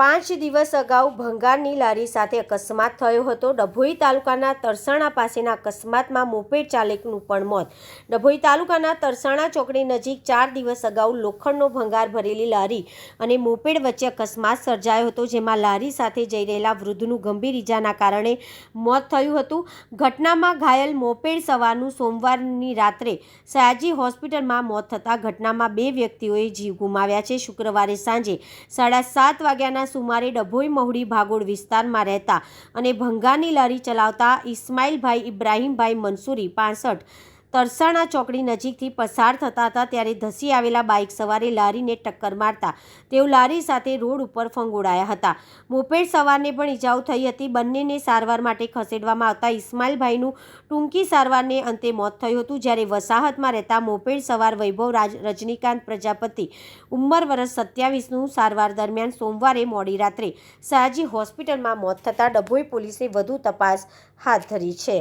પાંચ દિવસ અગાઉ ભંગારની લારી સાથે અકસ્માત થયો હતો. ડભોઈ તાલુકાના તરસાણા પાસેના અકસ્માતમાં મોપેડ ચાલકનું પણ મોત. ડભોઈ તાલુકાના તરસાણા ચોકડી નજીક ચાર દિવસ અગાઉ લોખંડનો ભંગાર ભરેલી લારી અને મોપેડ વચ્ચે અકસ્માત સર્જાયો હતો, જેમાં લારી સાથે જઈ રહેલા વૃદ્ધનું ગંભીર ઈજાના કારણે મોત થયું હતું. ઘટનામાં ઘાયલ મોપેડ સવારનું સોમવારની રાત્રે સયાજી હોસ્પિટલમાં મોત થતાં ઘટનામાં બે વ્યક્તિઓએ જીવ ગુમાવ્યા છે. શુક્રવારે સાંજે સાડા સાત વાગ્યાના સુમારે ડભોઈ મહુડી ભાગોળ વિસ્તારમાં રહેતા અને ભંગારની લારી ચલાવતા ઇસ્માઇલભાઈ ઇબ્રાહીમભાઈ મંસૂરી પાસઠ તરસાણા ચોકડી નજીકથી પસાર થતા હતા ત્યારે ધસી આવેલા બાઇક સવારે લારીને ટક્કર મારતા. તેઓ લારી સાથે રોડ ઉપર ફંગોળાયા હતા. મોપેડ સવારને પણ ઇજાઓ થઈ હતી. બંનેને સારવાર માટે ખસેડવામાં આવતા ઇસ્માઇલભાઈનું ટૂંકી સારવારને અંતે મોત થયું હતું. જ્યારે વસાહતમાં રહેતા મોપેડ સવાર વૈભવ રાજ રજનીકાંત પ્રજાપતિ ઉંમર વર્ષ સત્યાવીસનું સારવાર દરમિયાન સોમવારે મોડી રાત્રે સયાજી હોસ્પિટલમાં મોત થતાં ડભોઈ પોલીસે વધુ તપાસ હાથ ધરી છે.